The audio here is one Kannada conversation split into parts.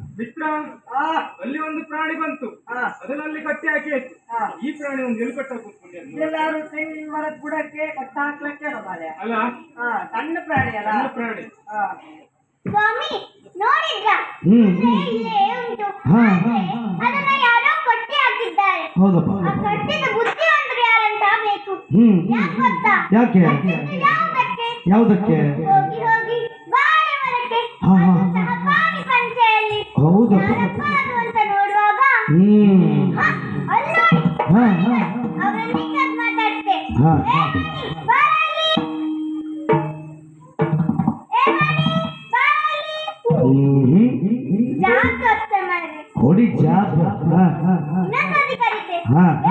ಮಿತ್ರ ಆ, ಅಲ್ಲಿ ಒಂದು ಪ್ರಾಣಿ ಬಂತು. ಅದನ್ನಲ್ಲಿ ಅದರಲ್ಲಿ ಕಟ್ಟಿ ಹಾಕಿ ಆ. ಈ ಪ್ರಾಣಿ ಒಂದು ಎಲ್ಲಿ ಕಟ್ಟ ಎಲ್ಲಾರು ತೆಂಗಿನ ಮರದ ಬುಡಕ್ಕೆ ಕಟ್ಟ ಹಾಕ್ಲಕ್ಕೆ. ಅಲ್ಲ? ಆ ಸಣ್ಣ ಪ್ರಾಣಿ ಅಲ್ಲ? ಸಣ್ಣ ಪ್ರಾಣಿ. ಸ್ವಾಮಿ ನೋಡಿದ್ರ? ಹ್ಮ್, ಹ್ಮ್. ಇಲ್ಲೇ ಉಂಟು. ಅದನ್ನ ಯಾರೋ ಕಟ್ಟಿ ಹಾಕಿದ್ದಾರೆ. ಹೌದಪ್ಪ. ಆ ಕಟ್ಟಿದ ಬುದ್ಧಿವಂತರು ಯಾರಂತ ಬೇಕು. ಹ್ಮ್. ಯಾಕೆ ಗೊತ್ತಾ? ಯಾಕೆ? ಯಾವುದಕ್ಕೆ ಯಾವುದಕ್ಕೆ ಹೋಗಿ ಹೋಗಿ ಬಾಳೆ ಮರಕ್ಕೆ ಹಾ, ಹಾ, ಅದು ಸಹ ಹಾ. ಪಾಣಿ ಪಂಚೆಯಲ್ಲಿ ಹೌದಪ್ಪ ಯಾರಪ್ಪ ಅದು ಅಂತ ನೋಡುವಾಗ ಹ್ಮ್ ಹ, ಅಲ್ಲಿ ನೋಡಿ ಹಾ ಹಾ ಅವರನ್ನ ಹಿಂಗಂತ ಮಾತಾಡ್ತೆ ಹಾ. ಏ ಮಣಿ, ಬಾರ ಇಲ್ಲಿ. ಏ ಮಣಿ, ಬಾರ ಇಲ್ಲಿ. ಹ್ಮ್ ಜಾಗ ಅರ್ಥ ಮಾಡ್ರಿ ಹೊಡಿ ಜಾಗ ಹಾ ಹಾ ಹಾ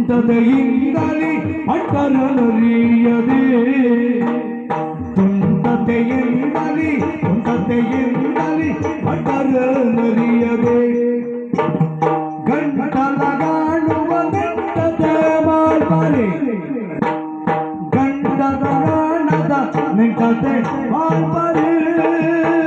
தொண்டதையின்றி அட்டரறியதே தொண்டதையின்றி தொண்டதையின்றி அட்டரறியதே கண்டலகாணுவதென்ன தேவாழ்வாரே மிட்டத்தை பார்ப்பதில்